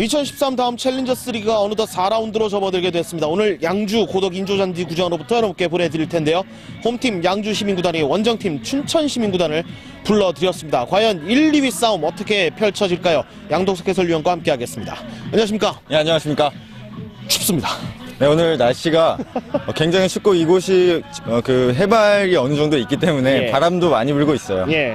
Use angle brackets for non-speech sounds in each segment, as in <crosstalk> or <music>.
2013 다음 챌린저스 리그가 어느덧 4라운드로 접어들게 됐습니다. 오늘 양주 고덕 인조잔디 구장으로부터 여러분께 보내드릴 텐데요. 홈팀 양주 시민구단이 원정팀 춘천 시민구단을 불러드렸습니다. 과연 1, 2위 싸움 어떻게 펼쳐질까요? 양동석 해설위원과 함께하겠습니다. 안녕하십니까? 네, 안녕하십니까. 춥습니다. 네, 오늘 날씨가 어, 굉장히 춥고 이곳이 어, 그 해발이 어느 정도 있기 때문에 예. 바람도 많이 불고 있어요. 예.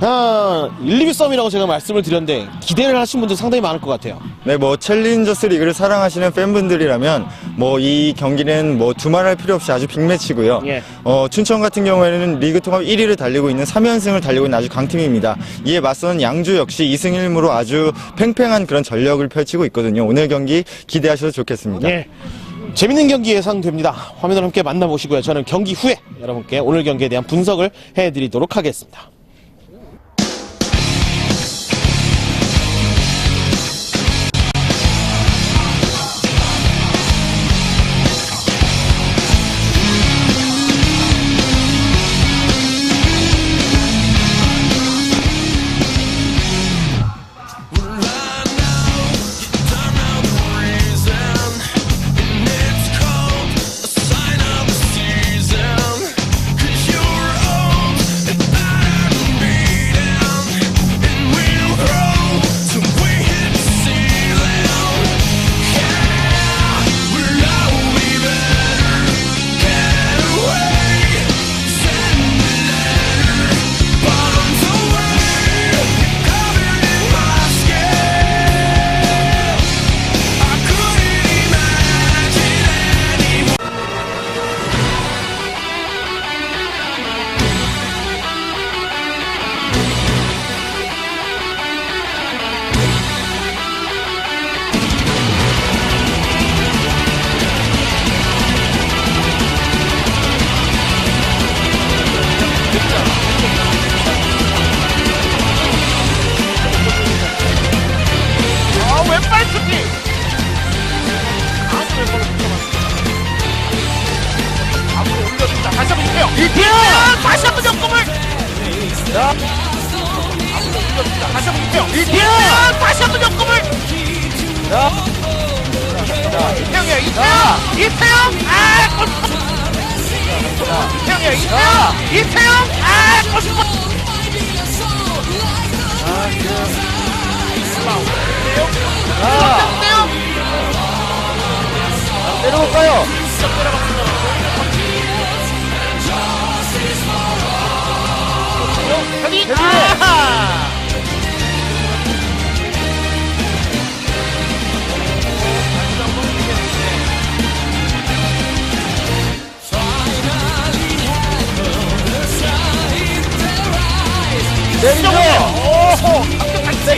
아, 1, 2위 싸움이라고 제가 말씀을 드렸는데 기대를 하신 분들 상당히 많을 것 같아요. 네, 뭐 챌린저스 리그를 사랑하시는 팬분들이라면 뭐 이 경기는 뭐 두말할 필요 없이 아주 빅매치고요. 예. 어, 춘천 같은 경우에는 리그 통합 1위를 달리고 있는 3연승을 달리고 있는 아주 강팀입니다. 이에 맞선 양주 역시 2승 1무로 아주 팽팽한 그런 전력을 펼치고 있거든요. 오늘 경기 기대하셔도 좋겠습니다. 예. 재밌는 경기 예상됩니다. 화면을 함께 만나보시고요. 저는 경기 후에 여러분께 오늘 경기에 대한 분석을 해드리도록 하겠습니다. 이태영! 이태영! 아, 골! 이태영이야, 이태영! 이태영! 아, 골! 자, 내려볼까요? 여기 아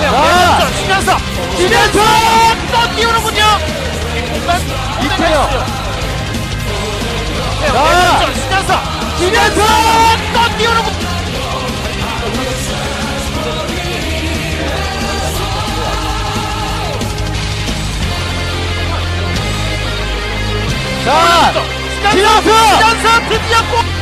자, 신현석. 신현석 또 띄우는군요. 이태영. 자, 신현석. 신현석 또 띄우는군. 자, 신현석. 신현석 드디어 골.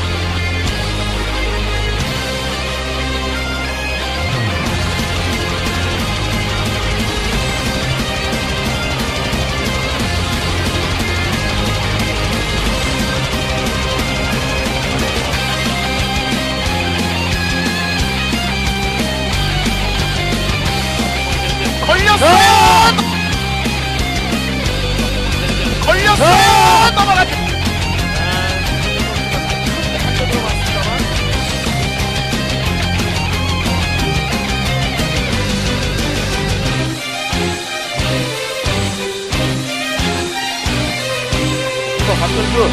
박현수.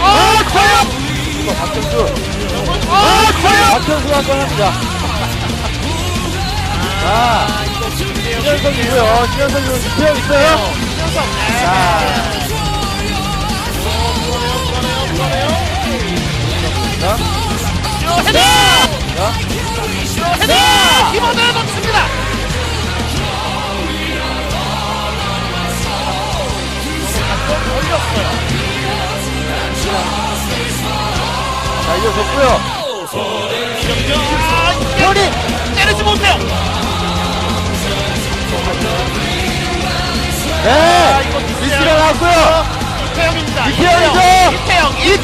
아, 과연! 이거 박현수. 아, 과연! 박현수가 꺼냅니다. 자, 신현석이고요. 신현석이 기억 있어요? 키보드 자, 이어졌고요. 현이 때리지 못해요. 네! 미스가 나왔고요. 이태영입니다. 이태영이죠. 이태영, 이태영.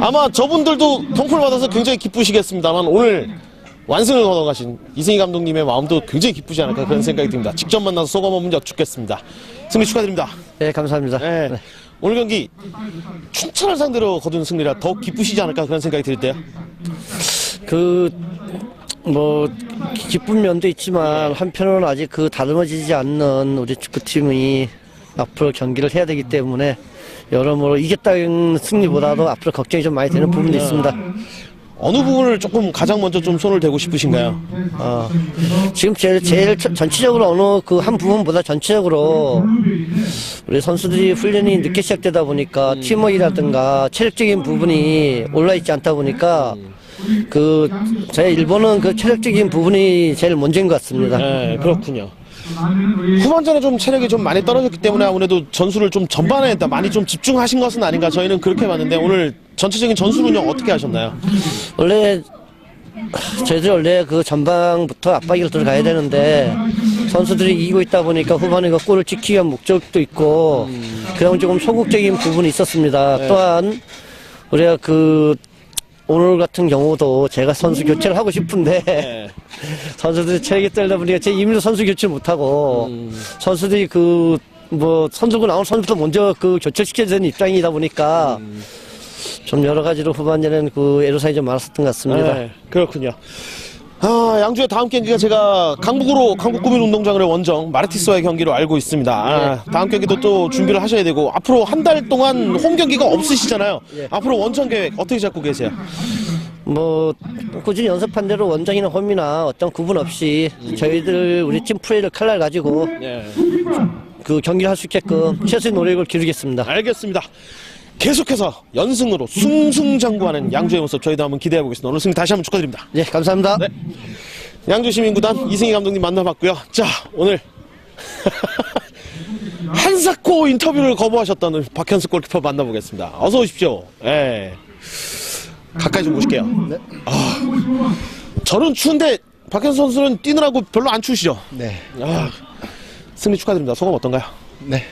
아마 저분들도 통풀 받아서 굉장히 기쁘시겠습니다만 오늘 완승을 거둬가신 이승희 감독님의 마음도 굉장히 기쁘지 않을까 그런 생각이 듭니다. 직접 만나서 소감 한번 여쭙겠습니다. 승리 축하드립니다. 네, 감사합니다. 네. 오늘 경기 춘천을 상대로 거둔 승리라 더욱 기쁘시지 않을까 그런 생각이 들 때요. 그, 뭐, 기쁜 면도 있지만, 한편으로는 아직 그 다듬어지지 않는 우리 축구팀이 앞으로 경기를 해야 되기 때문에, 여러모로 이겼다는 승리보다도 앞으로 걱정이 좀 많이 되는 부분도 있습니다. 어느 부분을 조금 가장 먼저 좀 손을 대고 싶으신가요? 어, 지금 제일, 제일 전- 전체적으로 어느 그 한 부분보다 전체적으로 우리 선수들이 훈련이 늦게 시작되다 보니까 팀워크라든가 체력적인 부분이 올라있지 않다 보니까 그, 제 일본은 그 체력적인 부분이 제일 문제인 것 같습니다. 네, 그렇군요. 후반전에 좀 체력이 좀 많이 떨어졌기 때문에 아무래도 전술을 좀 전반에 많이 좀 집중하신 것은 아닌가 저희는 그렇게 봤는데 오늘 전체적인 전술 운영 어떻게 하셨나요? 원래 저희들 원래 그 전방부터 압박을 들어가야 되는데 선수들이 이기고 있다 보니까 후반에 그 골을 지키기 위한 목적도 있고 그런 조금 소극적인 부분이 있었습니다. 또한 우리가 그 오늘 같은 경우도 제가 선수 교체를 하고 싶은데 네. <laughs> 선수들이 체력이 떨다 보니까 제 임의로 선수 교체를 못하고 선수들이 그 뭐 선수고 나온 선수도 먼저 그 교체시켜야 되는 입장이다 보니까 좀 여러 가지로 후반전에는 그 애로사항이 좀 많았었던 것 같습니다. 네, 그렇군요. 아, 양주의 다음 경기가 제가 강북으로 강북구민운동장의 원정 마르티스와의 경기로 알고 있습니다. 아, 다음 경기도 또 준비를 하셔야 되고 앞으로 한 달 동안 홈 경기가 없으시잖아요. 앞으로 원정 계획 어떻게 잡고 계세요? 뭐 꾸준히 연습한 대로 원정이나 홈이나 어떤 구분 없이 저희들 우리 팀 플레이를 칼날 가지고 네. 그 경기를 할 수 있게끔 최선의 노력을 기울이겠습니다. 알겠습니다. 계속해서 연승으로 승승장구하는 양주의 모습 저희도 한번 기대해 보겠습니다. 오늘 승리 다시 한번 축하드립니다. 예, 감사합니다. 네. 양주 시민구단 이승희 감독님 만나봤고요. 자, 오늘 <laughs> 한사코 인터뷰를 거부하셨던 박현수 골키퍼 만나보겠습니다. 어서 오십시오. 예. 가까이 좀 모실게요. 아, 저는 추운데 박현수 선수는 뛰느라고 별로 안 추우시죠? 네, 아, 승리 축하드립니다. 소감 어떤가요? 네.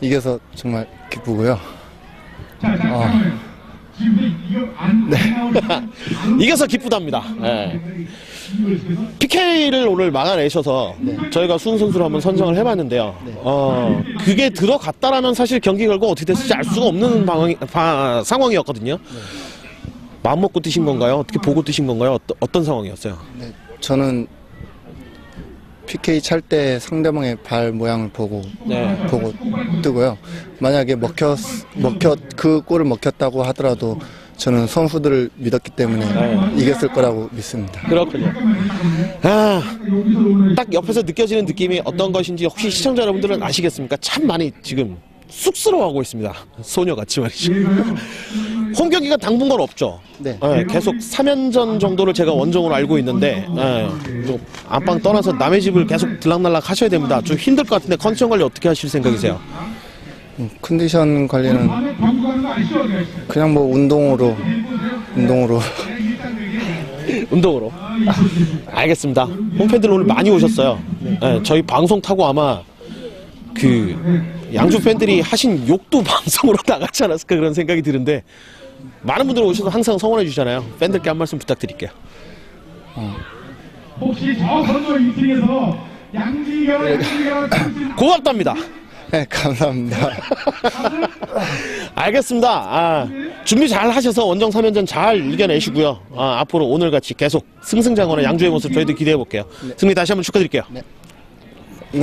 이겨서 정말 기쁘고요. 어, <laughs> 이겨서 기쁘답니다. 예. PK를 오늘 막아내셔서 저희가 수훈 선수를 한번 선정을 해봤는데요. 어, 그게 들어갔다라면 사실 경기 결과 어떻게 됐을지 알 수가 없는 방황이, 바- 상황이었거든요. 마음 먹고 뛰신 건가요? 어떻게 보고 뛰신 건가요? 어떠, 어떤 상황이었어요? 네, 저는 PK 찰 때 상대방의 발 모양을 보고 네. 보고 뜨고요. 만약에 먹혔 먹혔 그 골을 먹혔다고 하더라도 저는 선수들을 믿었기 때문에 이겼을 거라고 믿습니다. 그렇군요. 아, 딱 옆에서 느껴지는 느낌이 어떤 것인지 혹시 시청자 여러분들은 아시겠습니까? 참 많이 지금 쑥스러워하고 있습니다. 소녀같이 말이죠. 홈 경기가 당분간 없죠. 네. 예, 계속 3연전 정도를 제가 원정으로 알고 있는데 예, 좀 안방 떠나서 남의 집을 계속 들락날락 하셔야 됩니다. 좀 힘들 것 같은데 컨디션 관리 어떻게 하실 생각이세요? 음, 컨디션 관리는 그냥 뭐 운동으로 운동으로 <laughs> 운동으로. 알겠습니다. 홈팬들 오늘 많이 오셨어요. 예, 저희 방송 타고 아마 그 양주 팬들이 하신 욕도 <laughs> 방송으로 나가지 않았을까 그런 생각이 드는데 많은 분들 오셔서 항상 성원해 주잖아요. 팬들께 한 말씀 부탁드릴게요. 혹시 저 건너 2층에서 고맙답니다. 네, 감사합니다. <laughs> 알겠습니다. 아, 준비 잘 하셔서 원정 3연전 잘 이겨내시고요. 아, 앞으로 오늘같이 계속 승승장원의 양주의 모습 저희도 기대해 볼게요. 승리 다시 한번 축하드릴게요. 네,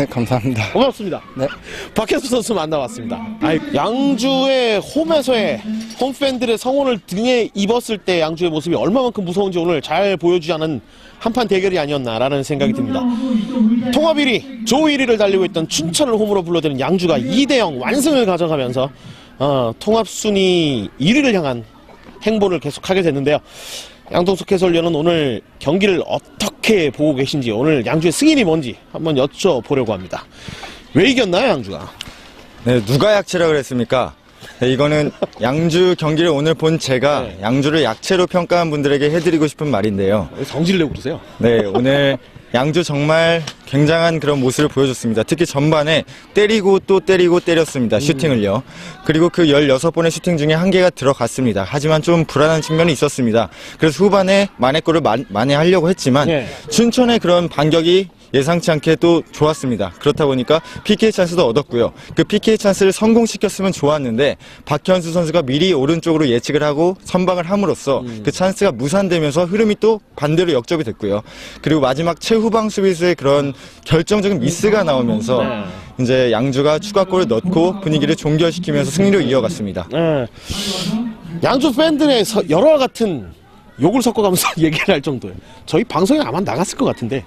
감사합니다. 고맙습니다. 네. 박혜수 선수 만나봤습니다. 아이, 양주의 홈에서의 홈팬들의 성원을 등에 입었을 때 양주의 모습이 얼마만큼 무서운지 오늘 잘 보여주지 않은 한판 대결이 아니었나라는 생각이 듭니다. 통합 1위, 조 1위를 달리고 있던 춘천을 홈으로 불러들인 양주가 2대0 완승을 가져가면서 어, 통합 순위 1위를 향한 행보를 계속하게 됐는데요. 양동숙 해설위원은 오늘 경기를 어떻게 보고 계신지 오늘 양주의 승인이 뭔지 한번 여쭤보려고 합니다. 왜 이겼나요, 양주가? 네, 누가 약체라 그랬습니까? 네, 이거는 <laughs> 양주 경기를 오늘 본 제가 네. 양주를 약체로 평가한 분들에게 해드리고 싶은 말인데요. 왜 성질 내고 그러세요? 네, 오늘 양주 정말 굉장한 그런 모습을 보여줬습니다. 특히 전반에 때리고 또 때리고 때렸습니다. 슈팅을요. 그리고 그 16번의 슈팅 중에 한 개가 들어갔습니다. 하지만 좀 불안한 측면이 있었습니다. 그래서 후반에 만회골을 만- 만회하려고 했지만 네. 춘천의 그런 반격이 예상치 않게 또 좋았습니다. 그렇다 보니까 PK 찬스도 얻었고요. 그 PK 찬스를 성공시켰으면 좋았는데 박현수 선수가 미리 오른쪽으로 예측을 하고 선방을 함으로써 그 찬스가 무산되면서 흐름이 또 반대로 역접이 됐고요. 그리고 마지막 최후방 수비수의 그런 결정적인 미스가 나오면서 네. 이제 양주가 추가골을 넣고 분위기를 종결시키면서 승리로 이어갔습니다. 네. 양주 팬들의 서- 열화 같은 욕을 섞어가면서 <laughs> 얘기를 할 정도예요. 저희 방송에 아마 나갔을 것 같은데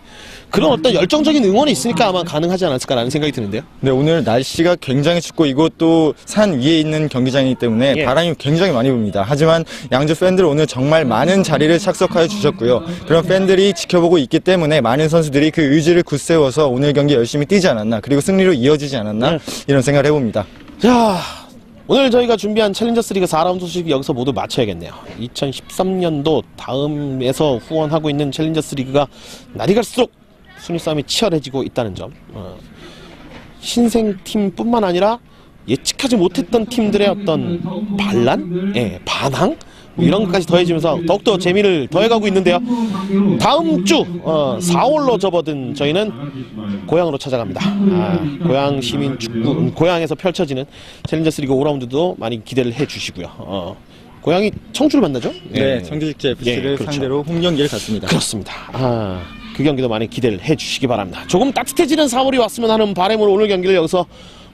그런 어떤 열정적인 응원이 있으니까 아마 가능하지 않았을까라는 생각이 드는데요. 네, 오늘 날씨가 굉장히 춥고 이곳도 산 위에 있는 경기장이기 때문에 예. 바람이 굉장히 많이 붑니다. 하지만 양주 팬들 오늘 정말 많은 자리를 착석하여 주셨고요. 그런 팬들이 지켜보고 있기 때문에 많은 선수들이 그 의지를 굳세워서 오늘 경기 열심히 뛰지 않았나 그리고 승리로 이어지지 않았나 네. 이런 생각을 해봅니다. 자, 오늘 저희가 준비한 챌린저스 리그 4라운드 소식 여기서 모두 마쳐야겠네요. 2013년도 다음에서 후원하고 있는 챌린저스 리그가 날이 갈수록 순위 싸움이 치열해지고 있다는 점. 어, 신생팀뿐만 아니라 예측하지 못했던 팀들의 어떤 반란, 예, 반항 뭐 이런 것까지 더해지면서 더욱더 재미를 더해가고 있는데요. 다음 주 어, 4월로 접어든 저희는 고향으로 찾아갑니다. 아, 고향 시민 축구, 음, 고향에서 펼쳐지는 챌린저스 리그 5라운드도 많이 기대를 해주시고요. 어, 고향이 청주를 만나죠? 네, 청주직제 FC를 예, 그렇죠. 상대로 홈 경기를 갔습니다. 그렇습니다. 아, 그 경기도 많이 기대를 해주시기 바랍니다. 조금 따뜻해지는 4월이 왔으면 하는 바람으로 오늘 경기를 여기서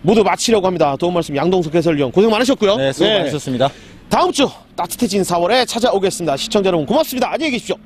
모두 마치려고 합니다. 도움 말씀 양동석 해설위원 고생 많으셨고요. 네, 수고 많으셨습니다. 다음 주 따뜻해진 4월에 찾아오겠습니다. 시청자 여러분 고맙습니다. 안녕히 계십시오.